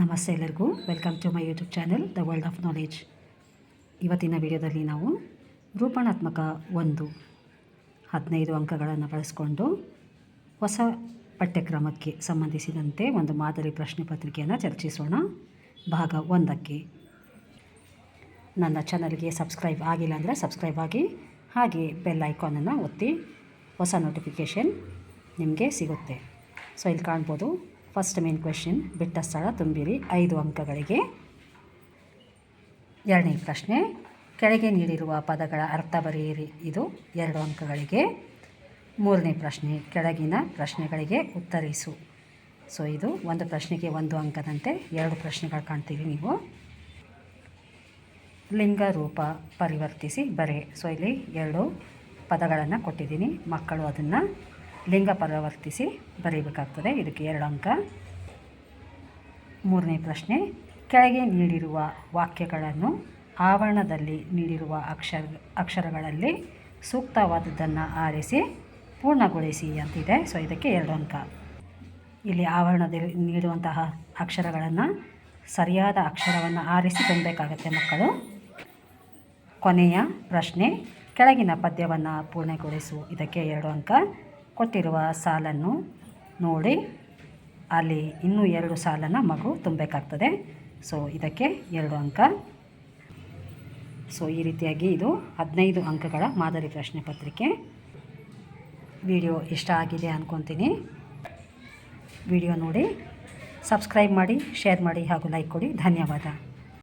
ನಮಸ್ತೆ ಎಲ್ಲರಿಗೂ. Welcome to my YouTube channel the world of knowledge ಇವತ್ತಿನ ವಿಡಿಯೋದಲ್ಲಿ ನಾವು ರೂಪಣಾತ್ಮಕ ಒಂದು ಹದಿನೈದು ಅಂಕಗಳನ್ನು ಬಳಸಿಕೊಂಡು ಹೊಸ ಪಠ್ಯಕ್ರಮಕ್ಕೆ ಸಂಬಂಧಿಸಿದಂತೆ ಒಂದು ಮಾದರಿ ಪ್ರಶ್ನೆ ಪತ್ರಿಕೆಯನ್ನು ಚರ್ಚಿಸೋಣ. ಭಾಗ ಒಂದಕ್ಕೆ. ನನ್ನ ಚಾನಲ್ಗೆ ಸಬ್ಸ್ಕ್ರೈಬ್ ಆಗಿಲ್ಲ ಅಂದರೆ ಸಬ್ಸ್ಕ್ರೈಬ್ ಆಗಿ, ಹಾಗೆ ಬೆಲ್ ಐಕಾನನ್ನು ಒತ್ತಿ, ಹೊಸ ನೋಟಿಫಿಕೇಷನ್ ನಿಮಗೆ ಸಿಗುತ್ತೆ. ಸೊ ಇಲ್ಲಿ ಕಾಣ್ಬೋದು ಫಸ್ಟ್ ಮೇನ್ ಕ್ವೆಶನ್ ಬಿಟ್ಟ ಸ್ಥಳ ತುಂಬಿರಿ. ಐದು ಅಂಕಗಳಿಗೆ. ಎರಡನೇ ಪ್ರಶ್ನೆ, ಕೆಳಗೆ ನೀಡಿರುವ ಪದಗಳ ಅರ್ಥ ಬರೆಯಿರಿ. ಇದು ಎರಡು ಅಂಕಗಳಿಗೆ. ಮೂರನೇ ಪ್ರಶ್ನೆ, ಕೆಳಗಿನ ಪ್ರಶ್ನೆಗಳಿಗೆ ಉತ್ತರಿಸು. ಸೊ ಇದು ಒಂದು ಪ್ರಶ್ನೆಗೆ ಒಂದು ಅಂಕದಂತೆ ಎರಡು ಪ್ರಶ್ನೆಗಳು ಕಾಣ್ತೀವಿ ನೀವು. ಲಿಂಗ ರೂಪ ಪರಿವರ್ತಿಸಿ ಬರೆ. ಸೊ ಇಲ್ಲಿ ಎರಡು ಪದಗಳನ್ನು ಕೊಟ್ಟಿದ್ದೀನಿ. ಮಕ್ಕಳು ಅದನ್ನು ಲಿಂಗ ಪರಿವರ್ತಿಸಿ ಬರೀಬೇಕಾಗ್ತದೆ. ಇದಕ್ಕೆ ಎರಡು ಅಂಕ. ಮೂರನೇ ಪ್ರಶ್ನೆ, ಕೆಳಗೆ ನೀಡಿರುವ ವಾಕ್ಯಗಳನ್ನು ಆವರಣದಲ್ಲಿ ನೀಡಿರುವ ಅಕ್ಷರ, ಅಕ್ಷರಗಳಲ್ಲಿ ಸೂಕ್ತವಾದದ್ದನ್ನು ಆರಿಸಿ ಪೂರ್ಣಗೊಳಿಸಿ ಅಂತಿದೆ. ಸೊ ಇದಕ್ಕೆ ಎರಡು ಅಂಕ. ಇಲ್ಲಿ ಆವರಣದಲ್ಲಿ ನೀಡುವಂತಹ ಅಕ್ಷರಗಳನ್ನು, ಸರಿಯಾದ ಅಕ್ಷರವನ್ನು ಆರಿಸಿ ತುಂಬಬೇಕಾಗತ್ತೆ ಮಕ್ಕಳು. ಕೊನೆಯ ಪ್ರಶ್ನೆ, ಕೆಳಗಿನ ಪದ್ಯವನ್ನು ಪೂರ್ಣಗೊಳಿಸು. ಇದಕ್ಕೆ ಎರಡು ಅಂಕ. ಕೊಟ್ಟಿರುವ ಸಾಲನ್ನು ನೋಡಿ. ಅಲ್ಲಿ ಇನ್ನೂ ಎರಡು ಸಾಲನ್ನು ಮಗು ತುಂಬಬೇಕಾಗ್ತದೆ. ಸೊ ಇದಕ್ಕೆ ಎರಡು ಅಂಕ. ಸೊ ಈ ರೀತಿಯಾಗಿ ಇದು ಹದಿನೈದು ಅಂಕಗಳ ಮಾದರಿ ಪ್ರಶ್ನೆ ಪತ್ರಿಕೆ. ವಿಡಿಯೋ ಇಷ್ಟ ಆಗಿದೆ ಅಂದ್ಕೊತೀನಿ ವಿಡಿಯೋ ನೋಡಿ. ಸಬ್ಸ್ಕ್ರೈಬ್ ಮಾಡಿ, ಶೇರ್ ಮಾಡಿ ಹಾಗೂ ಲೈಕ್ ಕೊಡಿ. ಧನ್ಯವಾದ.